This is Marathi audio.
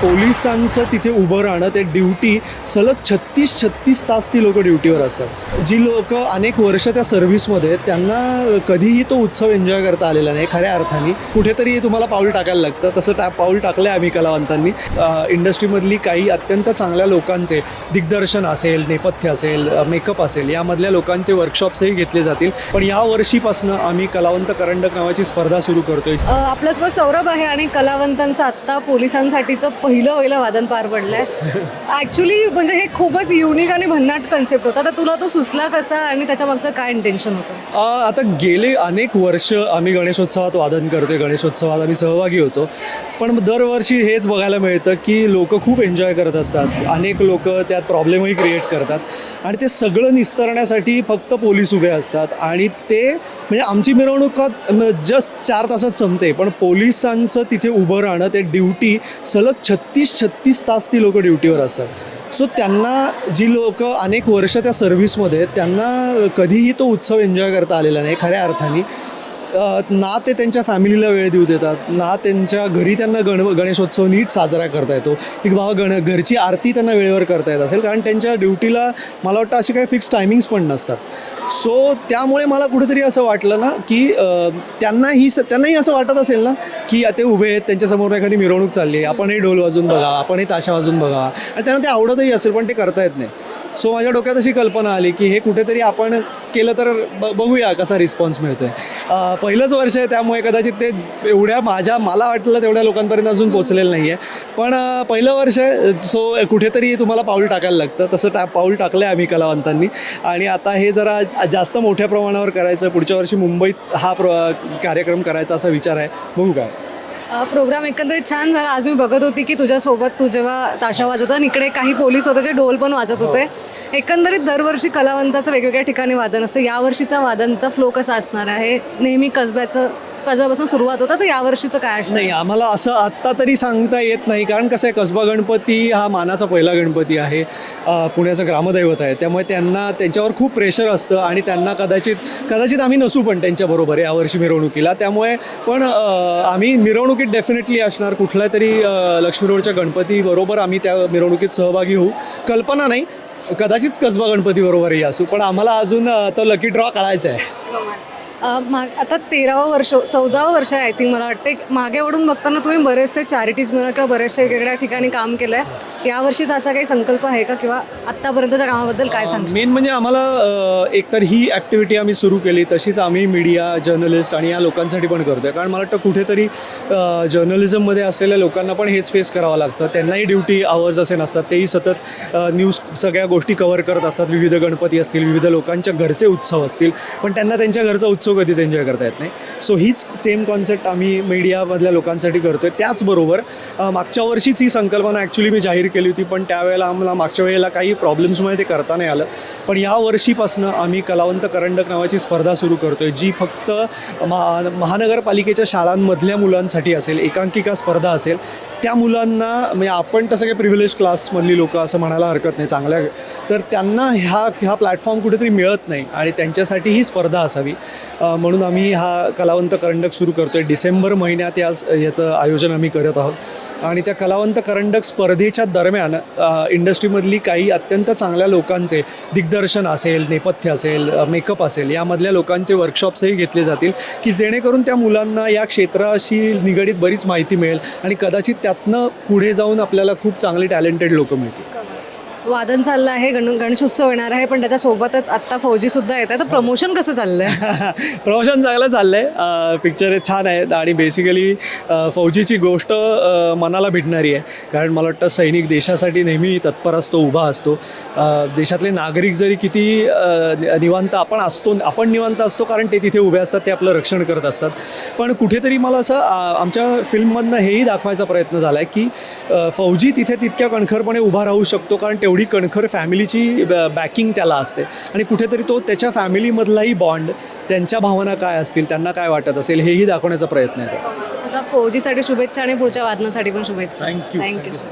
पोलिसांचं तिथे उभं राहणं ते ड्युटी सलग छत्तीस छत्तीस तास ती लोक ड्युटीवर असतात. जी लोक अनेक वर्ष त्या सर्व्हिसमध्ये आहेत, त्यांना कधीही तो उत्सव एन्जॉय करता आलेला नाही खऱ्या अर्थाने. कुठेतरी तुम्हाला पाऊल टाकायला लागतं. तसं टा पाऊल टाकलं आहे आम्ही कलावंतांनी. इंडस्ट्रीमधली काही अत्यंत चांगल्या लोकांचे दिग्दर्शन असेल नेपथ्य असेल मेकअप असेल यामधल्या लोकांचे वर्कशॉप्सही घेतले जातील. पण या वर्षीपासनं आम्ही कलावंत करंडक नावाची स्पर्धा सुरू करतोय. आपल्यासोबत सौरभ आहे आणि कलावंतांचं आत्ता पोलिसांसाठीचं पहिलं पहिलं वादन पार पडलंय. ॲक्च्युली म्हणजे हे खूपच युनिक आणि भन्नाट कन्सेप्ट होता. तर तुला तो सुचला कसा आणि त्याच्या मागचं काय इंटेन्शन होतं? आता गेले अनेक वर्ष आम्ही गणेशोत्सवात वादन करतोय गणेशोत्सवात आम्ही सहभागी होतो. पण दरवर्षी हेच बघायला मिळतं की लोक खूप एन्जॉय करत असतात. अनेक लोक त्यात प्रॉब्लेमही क्रिएट करतात. आणि ते सगळं निस्तरण्यासाठी फक्त पोलीस उभे असतात. आणि ते म्हणजे आमची मिरवणुकात जस्ट चार तासात संपते. पण पोलिसांचं तिथे उभं राहणं ते ड्युटी सलग छत्तीस छत्तीस तास ती लोक ड्युटीवर असतात. सो त्यांना जी लोक अनेक वर्ष त्या सर्व्हिसमध्ये त्यांना कधीही तो उत्सव एन्जॉय करता आलेला नाही खऱ्या अर्थाने. ना ते त्यांच्या फॅमिलीला वेळ देऊ देतात ना त्यांच्या घरी त्यांना गण गणेशोत्सव नीट साजरा करता येतो. की बाबा गण घरची आरती त्यांना वेळेवर करता येत असेल कारण त्यांच्या ड्युटीला मला वाटतं अशी काही फिक्स टायमिंग्स पण नसतात. सो त्यामुळे मला कुठेतरी असं वाटलं ना की त्यांना त्यांनाही स त्यांनाही असं वाटत असेल ना की ते उभे आहेत त्यांच्यासमोर एखादी मिरवणूक चालली आहे. आपणही ढोल वाजून बघा आपणही ताशा वाजून बघा. आणि त्यांना ते आवडतही असेल पण ते करता येत नाही. सो माझ्या डोक्यात अशी कल्पना आली की हे कुठेतरी आपण केलं तर ब बघूया कसा रिस्पॉन्स मिळतो आहे पहिलंच वर्ष आहे त्यामुळे कदाचित ते एवढ्या माझ्या मला वाटलं तेवढ्या लोकांपर्यंत अजून पोचलेलं नाही आहे पण पहिलं वर्ष आहे सो कुठेतरी तुम्हाला पाऊल टाकायला लागतं. तसं टा पाऊल टाकलं आहे आम्ही कलावंतांनी. आणि आता हे जरा जास्त मोठ्या प्रमाणावर करायचं पुढच्या वर्षी मुंबईत हा प्र कार्यक्रम करायचा असा विचार आहे. बघू काय. प्रोग्राम एकंदरीत छान झाला. आज मी बघत होती की तुझ्यासोबत तू जेव्हा ताशा वाजवता आणि इकडे काही पोलीस होते जे ढोल पण वाजत होते. एकंदरीत दरवर्षी कलावंताचं वेगवेगळ्या ठिकाणी वादन असतं. यावर्षीचा वादनचा फ्लो कसा असणार आहे? नेहमी कसब्याचं कसब्यापासून सुरुवात होतं तर यावर्षीचं काय नाही आम्हाला असं आत्ता तरी सांगता येत नाही कारण कसं आहे कसबा गणपती हा मानाचा पहिला गणपती आहे. पुण्याचं ग्रामदैवत आहे. त्यामुळे त्यांना त्यांच्यावर खूप प्रेशर असतं आणि त्यांना कदाचित कदाचित आम्ही नसू पण त्यांच्याबरोबर यावर्षी मिरवणुकीला. त्यामुळे पण आम्ही मिरवणुकीत डेफिनेटली असणार. कुठल्या तरी लक्ष्मी रोडच्या गणपतीबरोबर आम्ही त्या मिरवणुकीत सहभागी होऊ. कल्पना नाही. कदाचित कसबा गणपतीबरोबरही असू पण आम्हाला अजून तो लकी ड्रॉ काढायचा आहे. माग आता तेरावं वर्ष चौदावं वर्ष आहे आय थिंक मला वाटते मागे वळून बघताना तुम्ही बरेचसे चॅरिटीज म्हणा किंवा बरेचसे वेगवेगळ्या ठिकाणी काम केलं आहे यावर्षीचा असा काही संकल्प आहे का किंवा आत्तापर्यंतच्या कामाबद्दल काय सांग मेन म्हणजे आम्हाला एकतर ही ॲक्टिव्हिटी आम्ही सुरू केली तशीच आम्ही मीडिया जर्नलिस्ट आणि या लोकांसाठी पण करतो आहे कारण मला वाटतं कुठेतरी जर्नलिझममध्ये असलेल्या लोकांना पण हेच फेस करावं लागतं. त्यांनाही ड्युटी आवर्स असे नसतात. तेही सतत न्यूज सगळ्या गोष्टी कव्हर करत असतात. विविध गणपती असतील विविध लोकांच्या घरचे उत्सव असतील. पण त्यांना त्यांच्या घरचा उत्सव सो कधीच एन्जॉय करता येत नाही. सो हीच सेम कॉन्सेप्ट आम्ही मीडियामधल्या लोकांसाठी करतो आहे त्याचबरोबर मागच्या वर्षीच ही संकल्पना ॲक्च्युली मी जाहीर केली होती पण त्यावेळेला आम्हाला मागच्या वेळेला काही प्रॉब्लेम्समुळे ते करता नाही आलं. पण या वर्षीपासनं आम्ही कलावंत करंडक नावाची स्पर्धा सुरू करतो आहे जी फक्त महा महानगरपालिकेच्या शाळांमधल्या मुलांसाठी असेल एकांकिका स्पर्धा असेल त्या मुलांना म्हणजे आपण तसं काही प्रिव्हिलेज क्लासमधली लोकं असं म्हणायला हरकत नाही चांगल्या तर त्यांना ह्या ह्या प्लॅटफॉर्म कुठेतरी मिळत नाही आणि त्यांच्यासाठी ही स्पर्धा असावी. म्हणून आम्ही हा कलावंत करंडक सुरू करतो आहे डिसेंबर महिन्यात या याचं आयोजन आम्ही करत आहोत. आणि त्या कलावंत करंडक स्पर्धेच्या दरम्यान इंडस्ट्रीमधली काही अत्यंत चांगल्या लोकांचे दिग्दर्शन असेल नेपथ्य असेल मेकअप असेल यामधल्या लोकांचे वर्कशॉप्सही घेतले जातील की जेणेकरून त्या मुलांना या क्षेत्राशी निगडीत बरीच माहिती मिळेल आणि कदाचित त्यातनं पुढे जाऊन आपल्याला खूप चांगले टॅलेंटेड लोकं मिळतील. वादन चाललं आहे गण गणेशोत्सव येणार आहे पण त्याच्यासोबतच आत्ता फौजी सुद्धा येत आहे तर प्रमोशन कसं चाललं आहे प्रमोशन चांगलं चाललं आहे पिक्चर छान आहेत आणि बेसिकली फौजीची गोष्ट मनाला भिडणारी आहे. कारण मला वाटतं सैनिक देशासाठी नेहमी तत्पर असतो उभा असतो. देशातले नागरिक जरी किती निवांत आपण असतो आपण निवांत असतो कारण ते तिथे उभे असतात ते आपलं रक्षण करत असतात. पण कुठेतरी मला असं आमच्या फिल्ममधनं हेही दाखवायचा प्रयत्न झाला आहे की फौजी तिथे तितक्या कणखरपणे उभा राहू शकतो कारण तेवढी कणखर फॅमिलीची बॅकिंग त्याला असते. आणि कुठेतरी तो त्याच्या फॅमिलीमधलाही बॉन्ड त्यांच्या भावना काय असतील त्यांना काय वाटत असेल हेही दाखवण्याचा प्रयत्न आहे आता फौजीसाठी शुभेच्छा आणि पुढच्या वादनासाठी पण शुभेच्छा. You. Thank you so